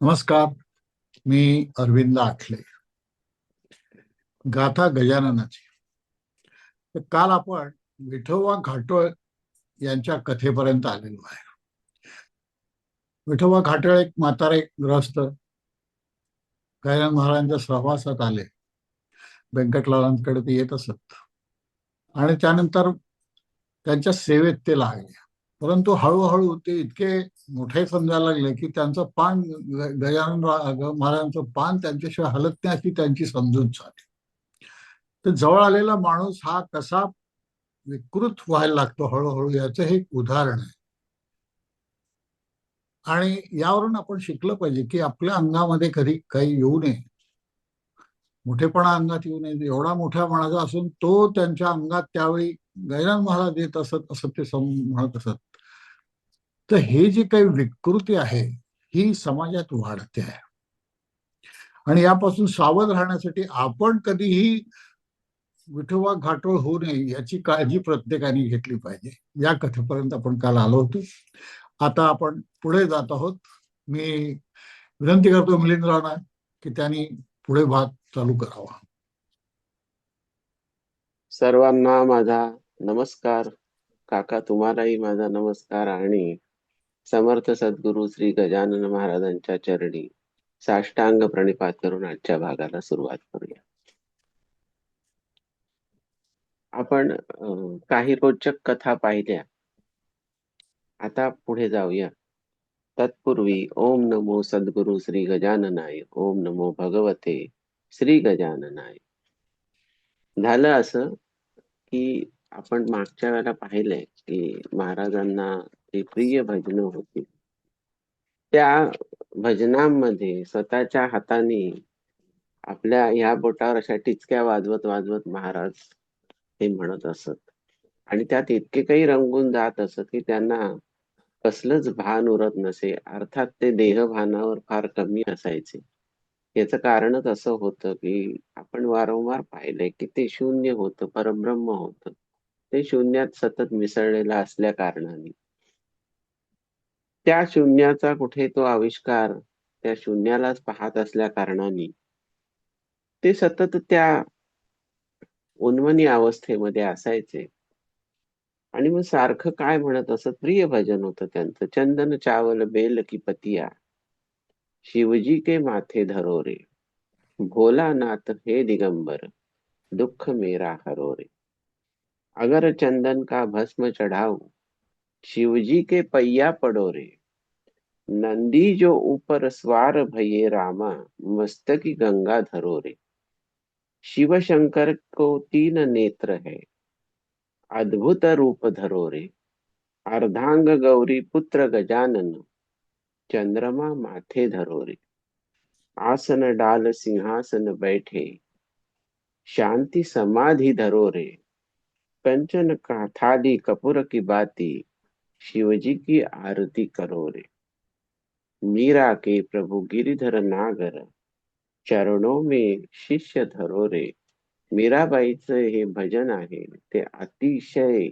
नमस्कार मी अरविंद आठले. गाथा गजाननाची काल आपण विठोबा घाटोळ यांच्या कथेपर्यंत आलेलो आहे. विठोबा घाटोळ एक म्हातारे ग्रस्त गजानन महाराजांच्या सहवासात आले. व्यंकटलालांकडे ते येत असत. आणि त्यानंतर त्यांच्या सेवेत ते लागले. परंतु हळूहळू ते इतके मोठे समजायला लागले की त्यांचं पान गजानन महाराजांचं पान त्यांच्याशिवाय हलत नाही अशी त्यांची समजूत झाली. तर जवळ आलेला माणूस हा कसा विकृत व्हायला लागतो हळूहळू याचं हे एक उदाहरण आहे. आणि यावरून आपण शिकलं पाहिजे की आपल्या अंगामध्ये कधी काही येऊ नये. मोठेपणा अंगात येऊ नये. एवढा मोठ्या मनाचा असून तो त्यांच्या अंगात त्यावेळी गजानन महाराज येत असत असं ते सम- म्हणत असत. तर हे जी काही विकृती आहे ही समाजात वाढते आहे. आणि यापासून सावध राहण्यासाठी आपण कधीही विठोबा घाटोळ होऊ नये याची काळजी प्रत्येकाने घेतली पाहिजे. या कथेपर्यंत आपण काल आलो होतो. आता आपण पुढे जात आहोत. मी विनंती करतो मिलिंद राणा की त्यांनी पुढे भाग चालू करावा. सर्वांना माझा नमस्कार. काका तुम्हालाही माझा नमस्कार आणि समर्थ सद्गुरू श्री गजानन महाराजांच्या चरणी साष्टांग प्रणिपात करून आजच्या भागाला सुरुवात करूया. आपण काही रोचक कथा पाहिल्या. आता पुढे जाऊया. तत्पूर्वी ओम नमो सद्गुरु श्री गजाननाय ओम नमो भगवते श्री गजाननाय. झालं असं की आपण मागच्या वेळेला पाहिलंय की महाराजांना जी प्रिय भजनं होती. त्या भजनांमध्ये स्वतःच्या हाताने आपल्या ह्या बोटावर अशा टिचक्या वाजवत वाजवत महाराज ते म्हणत असत. आणि त्यात इतके काही रंगून जात असत की त्यांना कसलंच भान उरत नसे. अर्थात ते देहभानावर फार कमी असायचे. याचं कारणच असं होतं की आपण वारंवार पाहिलंय की ते शून्य होतं परब्रह्म होतं. ते शून्यात सतत मिसळलेलं असल्या कारणाने. त्या शून्याचा कुठे तो आविष्कार त्या शून्यालाच पाहत असल्या कारणाने ते सतत त्या उन्मनी अवस्थेमध्ये असायचे. आणि मग सारखं काय म्हणत असत? प्रिय भजन होतं त्यांचं. चंदन चावल बेल की पतिया. शिवजी के माथे धरो रे भोलानाथ हे दिगंबर. दुःख मेरा हरो रे अगर चंदन का भस्म चढ़ाऊ शिव जी के पैया पड़ो रे नंदी जो ऊपर स्वार भये रामा, मस्तकी गंगा धरो रे शिव शंकर को तीन नेत्र है, अद्भुत रूप धरो रे अर्धांग गौरी पुत्र गजानन, चंद्रमा माथे धरो रे आसन डाल सिंहासन बैठे, शांति समाधि धरो रे कंचन का थाली कपूर की बाती शिवजी की आरती करो रे। मीरा के प्रभु गिरिधर नागर चरणों में शिष्य धरो रे। मीराबाईचं हे भजन आहे ते अतिशय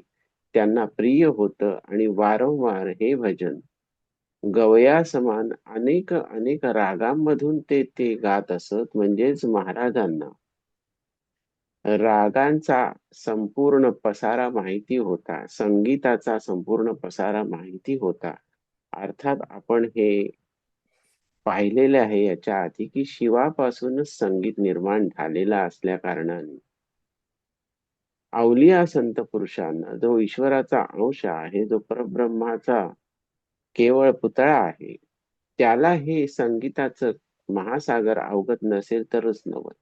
त्यांना प्रिय होतं आणि वारंवार हे भजन गवया समान अनेक अनेक रागांमधून ते ते गात असत म्हणजेच महाराजांना. रागांचा संपूर्ण पसारा माहिती होता. संगीताचा संपूर्ण पसारा माहिती होता. अर्थात आपण हे पाहिलेले आहे याच्या आधी की शिवापासूनच संगीत निर्माण झालेला असल्या कारणाने. अवलिया संत पुरुषांना जो ईश्वराचा अंश आहे जो परब्रह्माचा केवळ पुतळा आहे त्याला हे संगीताचं महासागर अवगत नसेल तरच नवत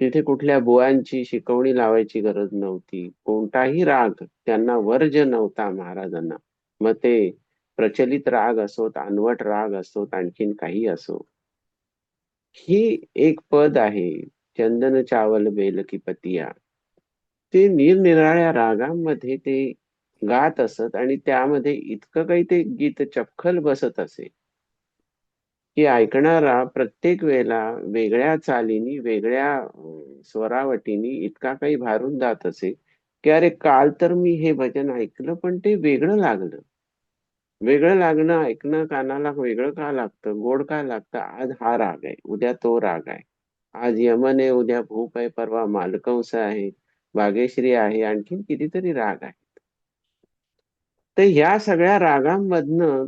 तिथे कुठल्या बुवांची शिकवणी लावायची गरज नव्हती. कोणताही राग त्यांना वर्ज नव्हता महाराजांना. मग ते प्रचलित राग असोत अनवट राग असोत आणखीन काही असो. ही एक पद आहे चंदन चावल बेल की पतिया ते निरनिराळ्या रागांमध्ये ते गात असत आणि त्यामध्ये इतकं काही ते गीत चपखल बसत असे. की ऐकणारा प्रत्येक वेळेला वेगळ्या चालीनी वेगळ्या स्वरावटीनी इतका काही भारून जात असे की अरे काल तर मी हे भजन ऐकलं पण ते वेगळं लागलं. वेगळं लागणं ऐकणं कानाला वेगळं का लागतं गोड का लागतं? आज हा राग आहे उद्या तो राग आहे. आज यमन आहे उद्या भूप आहे परवा मालकंस आहे भाग्यश्री आहे आणखीन कितीतरी राग आहेत. तर ह्या सगळ्या रागांमधनं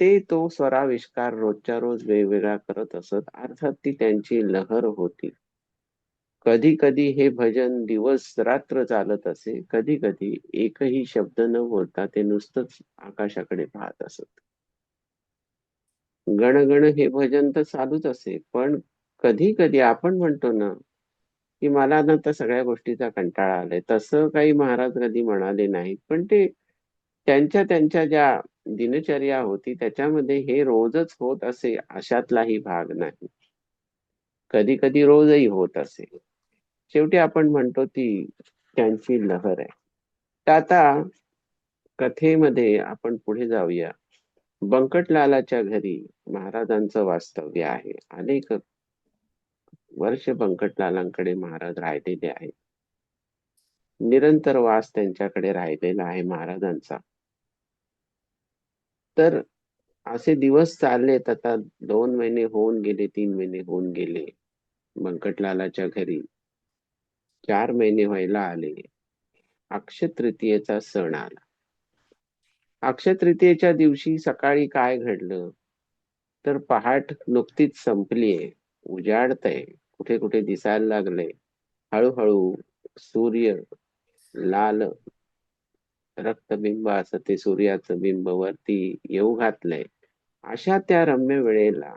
ते तो स्वराविष्कार रोजच्या रोज वेगवेगळा करत असत. अर्थात ती त्यांची लहर होती. कधी कधी हे भजन दिवस रात्र चालत असे. कधी कधी एकही शब्द न बोलता ते नुसतंच आकाशाकडे पाहत असत. गणगण हे भजन तर चालूच असे. पण कधी कधी आपण म्हणतो ना की मला ना त्या सगळ्या गोष्टीचा कंटाळा आलाय. तसं काही महाराज कधी म्हणाले नाहीत. पण ते त्यांच्या त्यांच्या ज्या दिनचर्या होती त्याच्यामध्ये हे रोजच होत असे अशातलाही भाग नाही. कधी कधी रोजही होत असे. शेवटी आपण म्हणतो ती त्यांची लहर आहे. तर आता कथेमध्ये आपण पुढे जाऊया. बंकटलालाच्या घरी महाराजांचं वास्तव्य आहे. अनेक वर्ष बंकटलालांकडे महाराज राहिलेले आहेत. निरंतर वास त्यांच्याकडे राहिलेला आहे महाराजांचा. तर असे दिवस चाललेत. आता दोन महिने होऊन गेले तीन महिने होऊन गेले. बंकटलालाच्या घरी. चार महिने व्हायला आले. अक्षय तृतीयेचा सण आला. अक्षय तृतीयेच्या दिवशी सकाळी काय घडलं? तर पहाट नुकतीच संपलीये. उजाडतय. कुठे कुठे दिसायला लागलंय. हळूहळू सूर्य लाल रक्तबिंब असं ते सूर्याचं बिंब वरती येऊ घातलंय. अशा त्या रम्य वेळेला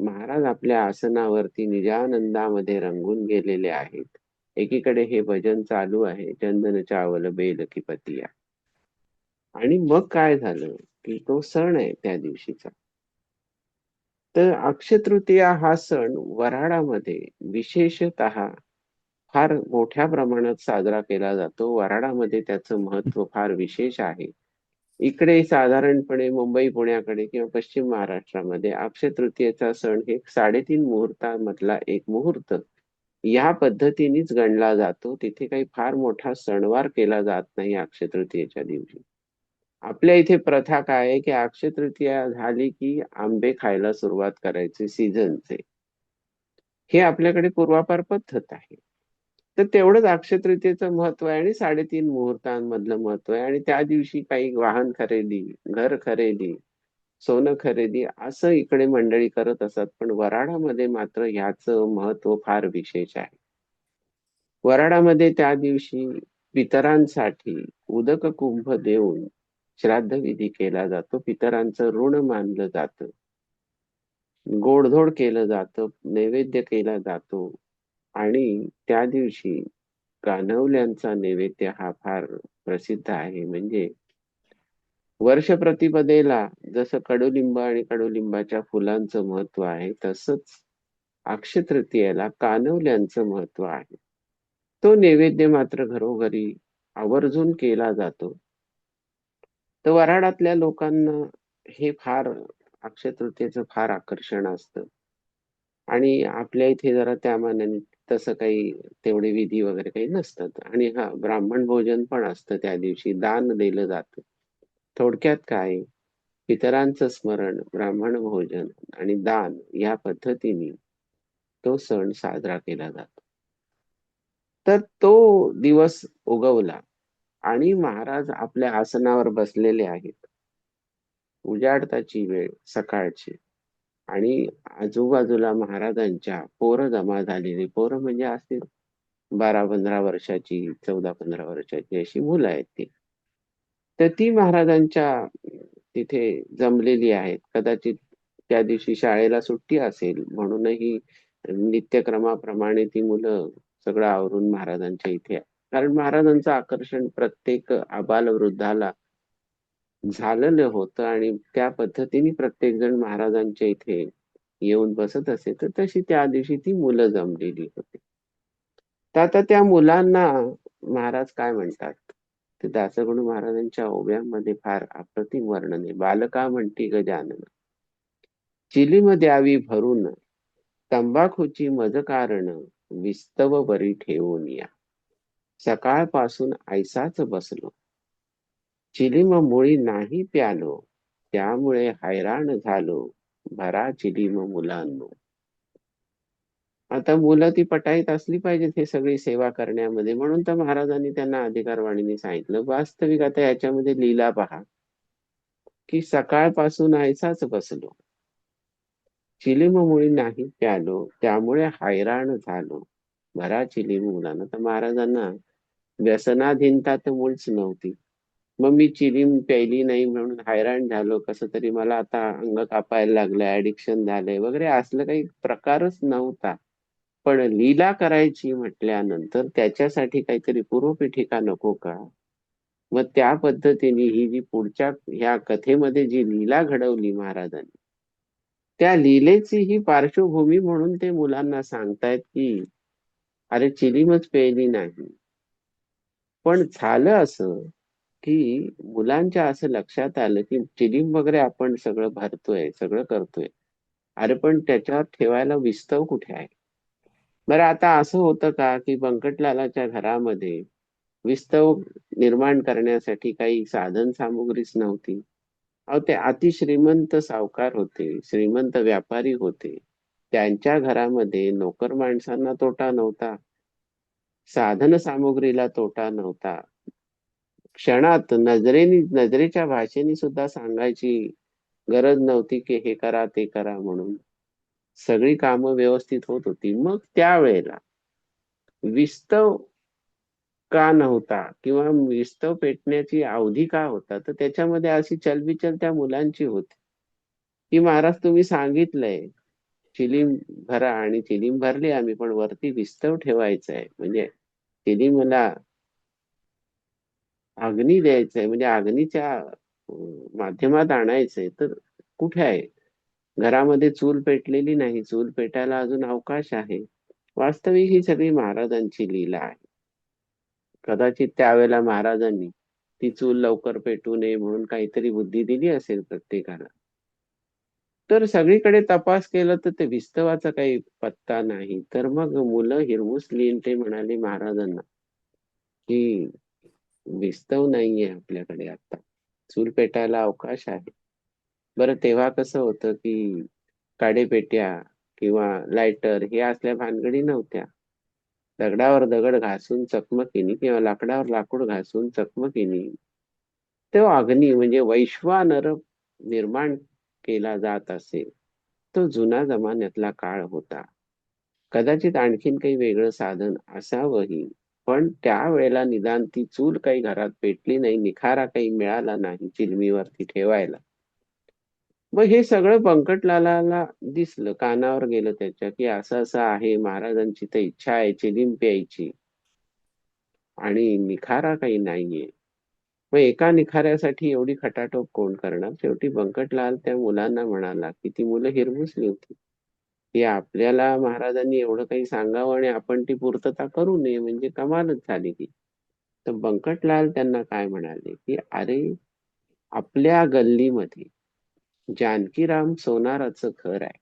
महाराज आपल्या आसनावरती निजानंदामध्ये रंगून गेलेले आहेत. एकीकडे हे भजन चालू आहे चंदन चावल बेल की पतिया आणि मग काय झालं की तो सण आहे त्या दिवशीचा. तर अक्षतृतीया हा सण वऱ्हाडामध्ये विशेषतः फार मोठ्या प्रमाणात साजरा केला जातो. वराडामध्ये त्याचं महत्त्व फार विशेष आहे. इकडे साधारणपणे मुंबई पुण्याकडे किंवा पश्चिम महाराष्ट्रामध्ये अक्षय तृतीयेचा सण हे साडेतीन मुहूर्तामधला एक मुहूर्त. या पद्धतीनेच गणला जातो. तिथे काही फार मोठा सणवार केला जात नाही अक्षय तृतीयेच्या दिवशी. आपल्या इथे प्रथा काय आहे की अक्षय तृतीया झाली की आंबे खायला सुरुवात करायचे सीझनचे हे आपल्याकडे पूर्वापार पद्धत आहे. तर तेवढंच अक्षतृतीचं महत्त्व आहे आणि साडेतीन मुहूर्तांमधलं महत्त्व आहे. आणि त्या दिवशी काही वाहन खरेदी घर खरेदी सोनं खरेदी असं इकडे मंडळी करत असतात पण वराडामध्ये मात्र ह्याचं महत्त्व फार विशेष आहे. वराडामध्ये त्या दिवशी पितरांसाठी उदक कुंभ देऊन श्राद्धविधी केला जातो. पितरांचं ऋण मानलं जातं. गोडधोड केलं जातं. नैवेद्य केला जातो. आणि त्या दिवशी कान्हवल्यांचा नैवेद्य हा फार प्रसिद्ध आहे. म्हणजे वर्ष प्रतिपदेला जसं कडुलिंब आणि कडुलिंबाच्या फुलांचं महत्त्व आहे तसंच अक्षय तृतीयेला कानवल्यांचं महत्त्व आहे. तो नैवेद्य मात्र घरोघरी आवर्जून केला जातो. तर वराडातल्या लोकांना हे फार अक्षय तृतीयेचं फार आकर्षण असतं. आणि आपल्या इथे जरा त्या मानाने तसं काही तेवढे विधी वगैरे काही नसतात. आणि हा ब्राह्मण भोजन पण असतं त्या दिवशी. दान दिलं जातं. थोडक्यात काय? पितरांचं स्मरण ब्राह्मण भोजन आणि दान या पद्धतीने तो सण साजरा केला जातो. तर तो दिवस उगवला आणि महाराज आपल्या आसनावर बसलेले आहेत. उजाडताची वेळ सकाळची. आणि आजूबाजूला महाराजांच्या पोरं जमा झालेली पोरं म्हणजे असतील बारा पंधरा वर्षाची चौदा पंधरा वर्षाची अशी मुलं आहेत ती. तर ती महाराजांच्या तिथे जमलेली आहेत. कदाचित त्या दिवशी शाळेला सुट्टी असेल. म्हणूनही नित्यक्रमाप्रमाणे ती मुलं सगळं आवरून महाराजांच्या इथे कारण महाराजांचं आकर्षण प्रत्येक आबाल वृद्धाला झालेलं होतं आणि त्या पद्धतीने प्रत्येक जण महाराजांच्या इथे येऊन बसत असे तर तशी त्या दिवशी ती मुलं जमलेली होती. तर आता त्या मुलांना महाराज काय म्हणतात? ते दासगणू महाराजांच्या ओव्यामध्ये फार अप्रतिम वर्णन आहे. बालका म्हणती गजानन चिलीम द्यावी भरून तंबाखूची मज कारण विस्तव बरी ठेवून या. सकाळपासून ऐसाच बसलो. चिलीम मुळी नाही प्यालो त्यामुळे हैराण झालो. भरा चिलीम मुलांनो. आता मुलं ती पटाईत असली पाहिजेत हे सगळी सेवा करण्यामध्ये. म्हणून तर महाराजांनी त्यांना अधिकारवाणीने सांगितलं. वास्तविक आता याच्यामध्ये लीला पहा. की सकाळपासून ऐसाच बसलो. चिलीम मुळी नाही प्यालो त्यामुळे हैराण झालो. भरा चिलीम मुलांना. तर महाराजांना व्यसनाधीनता तर मुळीच नव्हती. मग मी चिलीम प्यायली नाही म्हणून हैराण झालो. कसं तरी मला आता अंग कापायला लागलं ऍडिक्शन झालंय वगैरे असलं काही प्रकारच नव्हता. पण लीला करायची म्हटल्यानंतर त्याच्यासाठी काहीतरी पूर्वपीठिका नको का? मग त्या पद्धतीने ही जी पुढच्या ह्या कथेमध्ये जी लीला घडवली महाराजांनी त्या लीलेची ही पार्श्वभूमी म्हणून ते मुलांना सांगतायत की अरे चिलीमच प्यायली नाही. पण झालं असं की मुलांच्या असं लक्षात आलं की चिलीम वगैरे आपण सगळं भरतोय सगळं करतोय. अरे पण त्याच्यावर ठेवायला विस्तव कुठे आहे? बरं आता असं होतं का की बंकटलालाच्या घरामध्ये विस्तव निर्माण करण्यासाठी काही साधन सामुग्रीच नव्हती? अहो ते अतिश्रीमंत सावकार होते श्रीमंत व्यापारी होते. त्यांच्या घरामध्ये नोकर माणसांना तोटा नव्हता. साधन सामुग्रीला तोटा नव्हता. क्षणात नजरेनी नजरेच्या भाषेने सुद्धा सांगायची गरज नव्हती की हे करा ते करा म्हणून. सगळी कामं व्यवस्थित होत होती. मग त्यावेळेला विस्तव का नव्हता किंवा विस्तव पेटण्याची अवधी का होता? तर त्याच्यामध्ये अशी चलबिचल त्या मुलांची होती. की महाराज तुम्ही सांगितलंय चिलीम भरा आणि चिलीम भरली आम्ही पण वरती विस्तव ठेवायचं आहे म्हणजे चिलीमला अग्नी द्यायचंय म्हणजे अग्नीच्या माध्यमात आणायचंय तर कुठे आहे? घरामध्ये चूल पेटलेली नाही चूल पेटायला अजून अवकाश आहे. वास्तविक ही सगळी महाराजांची लीला आहे. कदाचित त्यावेळेला महाराजांनी ती चूल लवकर पेटू नये म्हणून काहीतरी बुद्धी दिली असेल प्रत्येकाला. तर सगळीकडे तपास केला तर ते विस्तवाचा काही पत्ता नाही. तर मग मुलं हिरमुसली ते म्हणाले महाराजांना की विस्तव नाहीये आपल्याकडे आता. चूल पेटायला अवकाश आहे. बरं तेव्हा कसं होतं की काडेपेट्या किंवा लायटर हे असल्या भानगडी नव्हत्या. दगडावर दगड घासून चकमकीनी किंवा लाकडावर लाकूड घासून चकमकीनी तो अग्नी म्हणजे वैश्वानर निर्माण केला जात असे. तो जुना जमान्यातला काळ होता. कदाचित आणखीन काही वेगळं साधन असावंही. पण त्यावेळेला निदान ती चूल काही घरात पेटली नाही निखारा काही मिळाला नाही चिलमीवरती ठेवायला. मग हे सगळं पंकटलाला दिसलं कानावर गेलं त्याच्या की असं असं आहे महाराजांची तर इच्छा आहे चिलीम प्यायची. आणि निखारा काही नाहीये. मग एका निखाऱ्यासाठी एवढी खटाटोप कोण करणार? शेवटी बंकटलाल त्या मुलांना म्हणाला की ती मुलं हिरमुसली होती. की आपल्याला महाराजांनी एवढं काही सांगावं आणि आपण ती पूर्तता करू नये म्हणजे कमालच झाली ती. तर बंकटलाल त्यांना काय म्हणाले? की अरे आपल्या गल्लीमध्ये जानकीराम सोनाराचं घर आहे.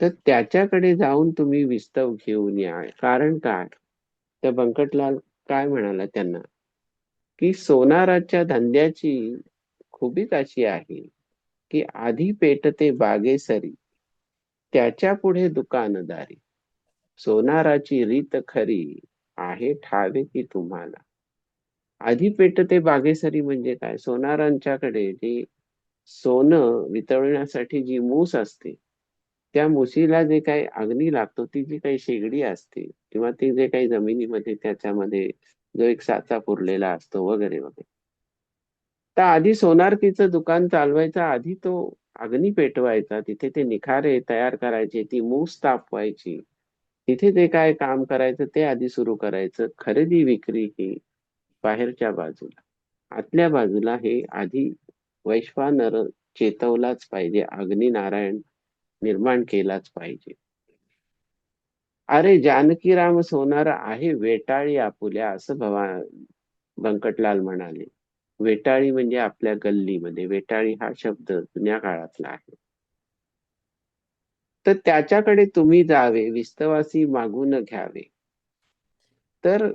तर त्याच्याकडे जाऊन तुम्ही विस्तव घेऊन या. कारण काय? तर बंकटलाल काय म्हणाला त्यांना? की सोनाराच्या धंद्याची खुबीच अशी आहे की आधी पेटते बागेसरी त्याच्या पुढे दुकानदारी. सोनाराची रीत खरी आहे ठावे की तुम्हाला. आधी पेटते बागेसरी म्हणजे काय? सोनारांच्याकडे जी सोनं वितळण्यासाठी जी मूस असते त्या मुसीला जे काही अग्नी लागतो ती जी काही शेगडी असते किंवा ती जे काही जमिनीमध्ये त्याच्यामध्ये जो एक साचा पुरलेला असतो वगैरे वगैरे. तर आधी सोनारकीचं दुकान चालवायचा आधी तो अग्नी पेटवायचा तिथे ते निखारे तयार करायचे ती मूस तापवायची. तिथे ते काय काम करायचं ते आधी सुरू करायचं. खरेदी विक्री ही बाहेरच्या बाजूला. आतल्या बाजूला हे आधी वैश्वानर चेतवलाच पाहिजे अग्नी नारायण निर्माण केलाच पाहिजे. अरे जानकीराम सोनार आहे वेटाळी आपुल्या असं भवा व्यंकटलाल म्हणाले. वेटाळी म्हणजे आपल्या गल्लीमध्ये. वेटाळी हा शब्द जुन्या काळातला आहे. तर त्याच्याकडे तुम्ही जावे विस्तवासी मागून घ्यावे. तर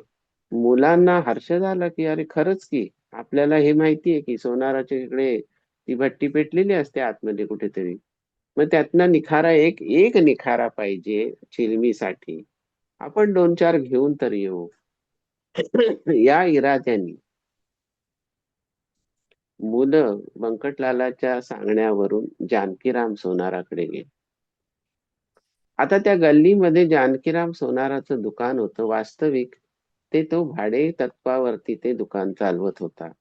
मुलांना हर्ष झाला की अरे खरंच की आपल्याला हे माहिती आहे की सोनाराच्या इकडे ती भट्टी पेटलेली असते आतमध्ये कुठेतरी. मग त्यातनं निखारा एक एक निखारा पाहिजे चिलमीसाठी. आपण दोन चार घेऊन तर येऊ. या इराद्यानी मुलं बंकटलालाच्या सांगण्यावरून जानकीराम सोनाराकडे गेले. आता त्या गल्लीमध्ये जानकीराम सोनाराचं दुकान होतं. वास्तविक ते तो भाडे तत्वावरती ते दुकान चालवत होता.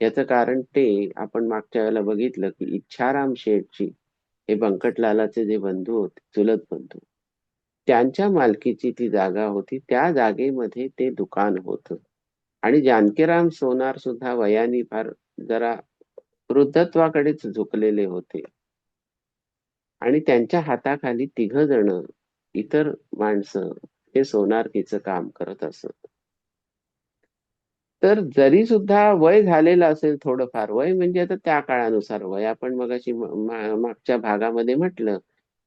याचं कारण ते आपण मागच्या वेळेला बघितलं की इच्छाराम शेठजी हे बंकटलालाचे जे बंधू होते चुलत बंधू त्यांच्या मालकीची ती जागा होती. त्या जागेमध्ये ते दुकान होत. आणि जानकीराम सोनार सुद्धा वयाने फार जरा वृद्धत्वाकडेच झुकलेले होते. आणि त्यांच्या हाताखाली तिघ जण इतर माणसं हे सोनारकीचं काम करत असत. तर जरी सुद्धा वय झालेलं असेल थोडंफार वय म्हणजे आता त्या काळानुसार वय आपण मग अशी मागच्या भागामध्ये म्हटलं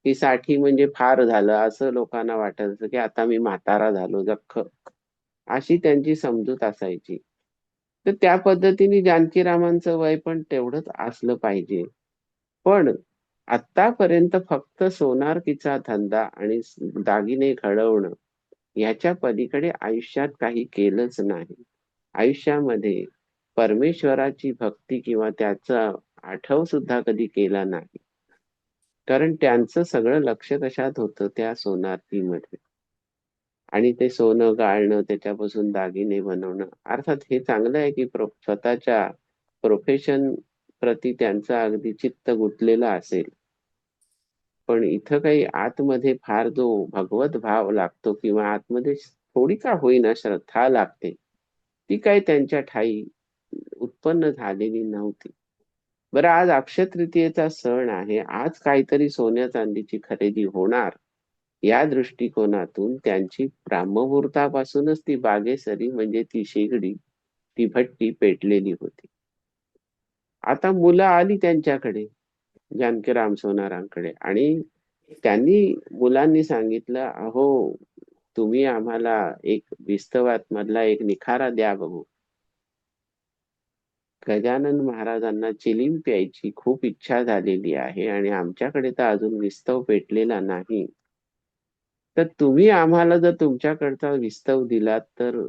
की साठी म्हणजे फार झालं असं लोकांना वाटायचं की आता मी म्हातारा झालो जख्ख अशी त्यांची समजूत असायची. तर त्या पद्धतीने जानकीरामांचं वय पण तेवढंच असलं पाहिजे. पण आतापर्यंत फक्त सोनारकीचा धंदा आणि दागिने घडवणं याच्या पलीकडे आयुष्यात काही केलंच नाही. आयुष्यामध्ये परमेश्वराची भक्ती किंवा त्याचा आठव सुद्धा कधी केला नाही. कारण त्यांचं सगळं लक्ष कशात होतं त्या सोनारकीमध्ये आणि ते सोनं गाळणं त्याच्यापासून दागिने बनवणं. अर्थात हे चांगलं आहे की प्रो स्वतःच्या प्रोफेशन प्रती त्यांचा अगदी चित्त गुंतलेलं असेल. पण इथं काही आतमध्ये फार जो भगवत भाव लागतो किंवा आतमध्ये थोडी का होईना श्रद्धा लागते ती काही त्यांच्या ठाई उत्पन्न झालेली नव्हती. बरं आज अक्षय तृतीयेचा सण आहे. आज काहीतरी सोन्या चांदीची खरेदी होणार. या दृष्टिकोनातून त्यांची ब्राह्ममुहूर्तापासूनच ती बागेसरी म्हणजे ती शेगडी ती भट्टी पेटलेली होती. आता मुलं आली त्यांच्याकडे जानकीराम सोनारांकडे आणि त्यांनी मुलांनी सांगितलं अहो तुम्ही आम्हाला एक विस्तवात मधला एक निखारा द्या बघू. गजानन महाराजांना चिलीम प्यायची खूप इच्छा झालेली आहे आणि आमच्याकडे तर अजून विस्तव पेटलेला नाही. तर तुम्ही आम्हाला जर तुमच्याकडचा विस्तव दिलात तर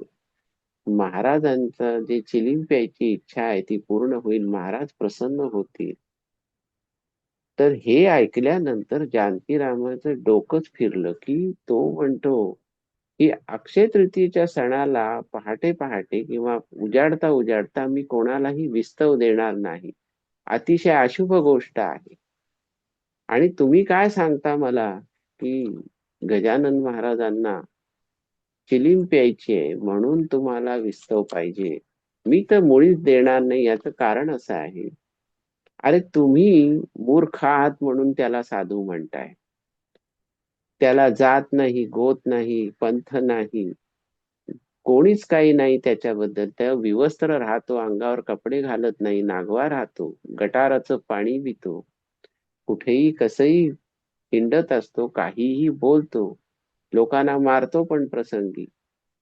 महाराजांचा जे चिलीम प्यायची इच्छा आहे ती पूर्ण होईल महाराज प्रसन्न होतील. तर हे ऐकल्यानंतर जानकीरामाचं डोकंच फिरलं की तो म्हणतो की अक्षय तृतीयेच्या सणाला पहाटे पहाटे किंवा उजाडता उजाडता मी कोणालाही विस्तव देणार नाही. अतिशय अशुभ गोष्ट आहे. आणि तुम्ही काय सांगता मला की गजानन महाराजांना चिलीम प्यायची आहे म्हणून तुम्हाला विस्तव पाहिजे. मी तर मुळीच देणार नाही याचं कारण असं आहे. अरे तुम्ही मूर्ख आहात म्हणून त्याला साधू म्हणताय. त्याला जात नाही गोत नाही पंथ नाही. कोणीच काही नाही त्याच्याबद्दल. त्या विवस्त्र राहतो अंगावर कपडे घालत नाही नागवा राहतो गटाराचं पाणी पितो. कुठेही कसंही हिंडत असतो काहीही बोलतो लोकांना मारतो पण प्रसंगी.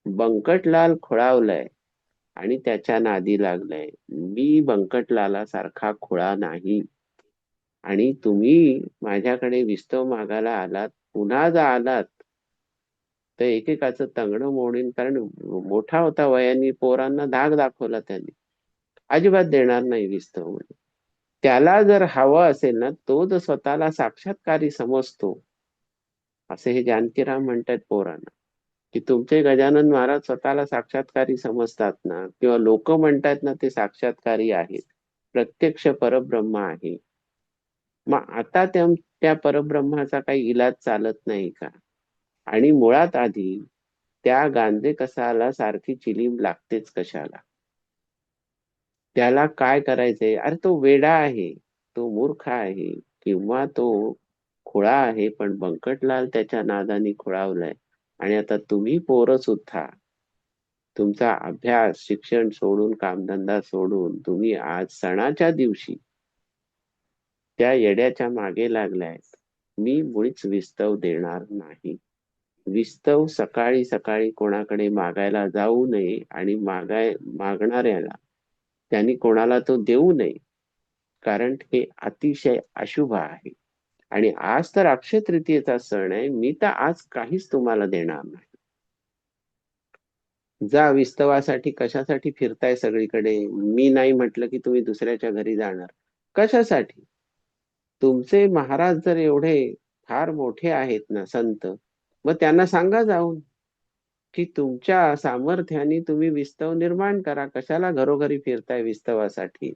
बंकटलाल खोळावलाय आणि त्याच्या नादी लागलाय. मी बंकटलाला सारखा खुळा नाही. आणि तुम्ही माझ्याकडे विस्तव मागायला आलात पुन्हा जर आलात तर एकेकाचं तंगडं मोडीन कारण मोठा होता वयाने पोरांना धाक दाखवला त्यांनी. अजिबात देणार नाही विस्तव म्हणजे त्याला जर हवं असेल ना तो जर स्वतःला साक्षात्कारी समजतो असे हे जानकीराम म्हणतात पोरांना की तुमचे गजानन महाराज स्वतःला साक्षात्कारी समजतात ना किंवा लोक म्हणतात ना ते साक्षात्कारी आहेत प्रत्यक्ष परब्रह्म आहे. मग आता त्या त्या परब्रह्माचा काही इलाज चालत नाही का? आणि मुळात आधी त्या गांजे कसाला सारखी चिलीम लागतेच कशाला? त्याला काय करायचंय? अरे तो वेडा आहे तो मूर्ख आहे किंवा तो खुळा आहे पण बंकटलाल त्याच्या नादाने खुळावलाय. आणि आता तुम्ही पोरं सुद्धा तुमचा अभ्यास शिक्षण सोडून कामधंदा सोडून तुम्ही आज सणाच्या दिवशी त्या येड्याच्या मागे लागलाय मी मुळीच विस्तव देणार नाही. विस्तव सकाळी सकाळी कोणाकडे मागायला जाऊ नये आणि मागाय मागणाऱ्याला त्यांनी कोणाला तो देऊ नये. कारण हे अतिशय अशुभ आहे. आणि आज तर अक्षय तृतीयेचा सण आहे. मी तर आज काहीच तुम्हाला देणार नाही. जा विस्तवासाठी कशासाठी फिरताय सगळीकडे? मी नाही म्हटलं की तुम्ही दुसऱ्याच्या घरी जाणार. कशासाठी? तुमचे महाराज जर एवढे फार मोठे आहेत ना संत मग त्यांना सांगा जाऊन. की तुमच्या सामर्थ्याने तुम्ही विस्तव निर्माण करा. कशाला घरोघरी फिरताय विस्तवासाठी?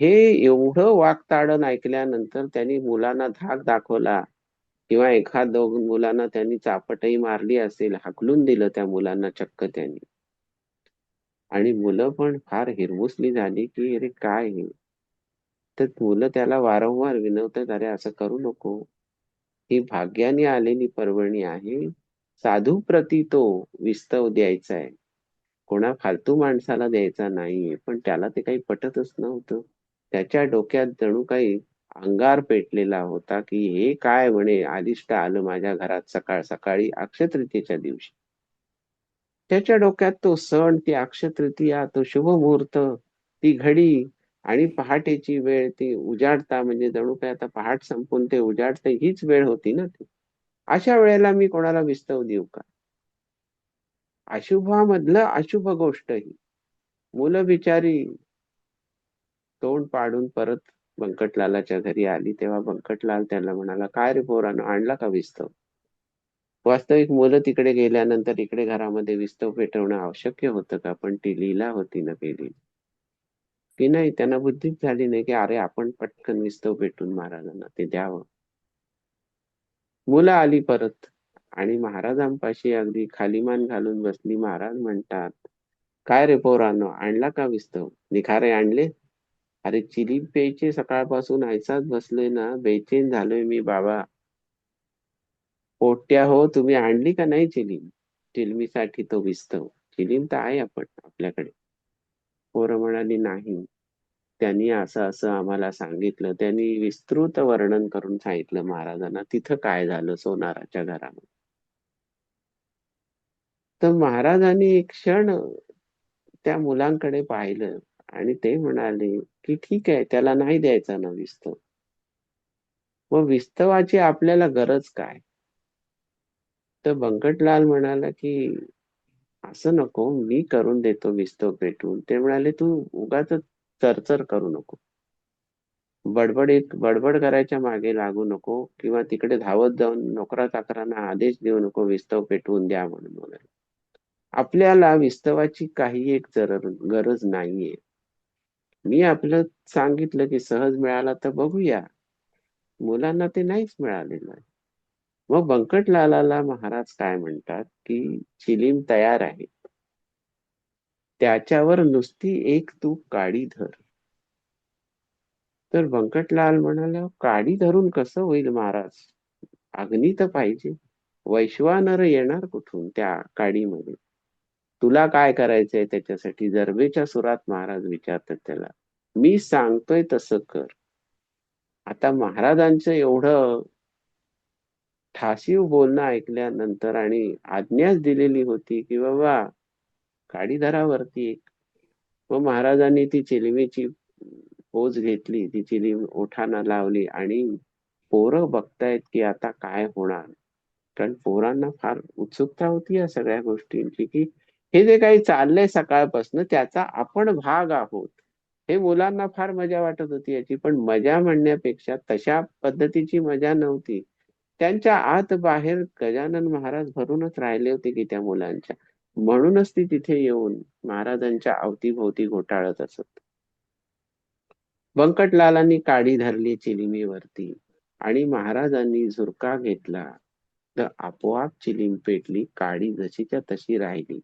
हे एवढं वाकताडण ऐकल्यानंतर त्यांनी मुलांना धाक दाखवला किंवा एखाद दोन मुलांना त्यांनी चापटही मारली असेल हाकलून दिलं त्या मुलांना चक्क त्यांनी. आणि मुलं पण फार हिरमुसली झाली की अरे काय हे? तर मुलं त्याला वारंवार विनवतात अरे असं करू नको. ही भाग्याने आलेली पर्वणी आहे. साधू प्रती तो विस्तव द्यायचा आहे कोणा फालतू माणसाला द्यायचा नाहीये पण त्याला ते काही पटतच नव्हतं. त्याच्या डोक्यात जणू काही अंगार पेटलेला होता की हे काय म्हणे आदिष्ट आलं माझ्या घरात सकाळ सकाळी अक्षय तृतीयेच्या दिवशी. त्याच्या डोक्यात तो सण ती अक्षय तृतीया तो शुभ मुहूर्त ती घडी आणि पहाटेची वेळ ती उजाडता म्हणजे जणू काय आता पहाट संपून ते उजाडते हीच वेळ होती ना ती. अशा वेळेला मी कोणाला विस्तव देऊ का? अशुभामधलं अशुभ गोष्ट ही मुलं बिचारी तोंड पाडून परत बंकटलालाच्या घरी आली तेव्हा बंकटलाल त्याला म्हणाला काय रे पोरानं आणला का विस्तव? वास्तविक मुलं तिकडे गेल्यानंतर इकडे घरामध्ये विस्तव पेटवणं आवश्यक होतं का? पण ती लीला होती ना केली. की नाही त्यांना बुद्धीच झाली नाही की अरे आपण पटकन विस्तव पेटून महाराजांना ते द्यावं. मुलं आली परत. आणि महाराजांपाशी अगदी खालीमान घालून बसली महाराज म्हणतात काय रे पोरानो आणला का विस्तव? निखारे आणले? अरे चिली प्यायचे सकाळपासून ऐसाच बसलोय ना बेचैन झालोय मी बाबा. पोट्या हो तुम्ही आणली का नाही चिलीम? चिलमीसाठी तो विस्तव. चिलीम तर आहे आपण आपल्याकडे. पोरं म्हणाली नाही. त्यांनी असं असं आम्हाला सांगितलं. त्यांनी विस्तृत वर्णन करून सांगितलं महाराजांना तिथं काय झालं सोनाराच्या घरामध्ये. तर महाराजांनी एक क्षण त्या मुलांकडे पाहिलं आणि ते म्हणाले की ठीक आहे त्याला नाही द्यायचा ना विस्तव. मग विस्तवाची आपल्याला गरज काय? तर बंकटलाल म्हणाला की असं नको मी करून देतो विस्तव पेटून ते म्हणाले तू उगाच चरचर करू नको. बडबड एक बडबड करायच्या मागे लागू नको किंवा तिकडे धावत जाऊन नोकरा चाकरांना आदेश देऊ नको विस्तव पेटवून द्या म्हणून वगैरे आपल्याला विस्तवाची काही एक जर गरज नाहीये. मी आपलं सांगितलं की सहज मिळाला तर बघूया. मुलांना ते नाहीच मिळालेलं आहे. मग बंकटलालाला महाराज काय म्हणतात की चिलीम तयार आहे. त्याच्यावर नुसती एक तू काडी धर. तर बंकटलाल म्हणाला काडी धरून कसं होईल महाराज? अग्नी तर पाहिजे. वैश्वानर येणार कुठून त्या काडीमध्ये? तुला काय करायचंय त्याच्यासाठी? जरबेच्या सुरात महाराज विचारतात त्याला. मी सांगतोय तसं कर. आता महाराजांचं एवढं ठासीव बोलणं ऐकल्यानंतर आणि आज्ञाच दिलेली होती की बाबा काडी धरावरती एक महाराजांनी ती चिलमीची पोज घेतली. ती चिलीम ओठाना लावली. आणि पोरं बघतायत की आता काय होणार. कारण पोरांना फार उत्सुकता होती या सगळ्या गोष्टींची की हे जे काही चाललंय सकाळपासून त्याचा आपण भाग आहोत. हे मुलांना फार मजा वाटत होती याची. पण मजा म्हणण्यापेक्षा तशा पद्धतीची मजा नव्हती. त्यांच्या आत बाहेर गजानन महाराज भरूनच राहिले होते की त्या मुलांच्या. म्हणूनच ती तिथे येऊन महाराजांच्या अवतीभोवती घोटाळत असत. बंकटलालांनी काडी धरली चिलिमीवरती आणि महाराजांनी झुरका घेतला. तर आपोआप चिलीम पेटली काडी जशीच्या तशी राहिली.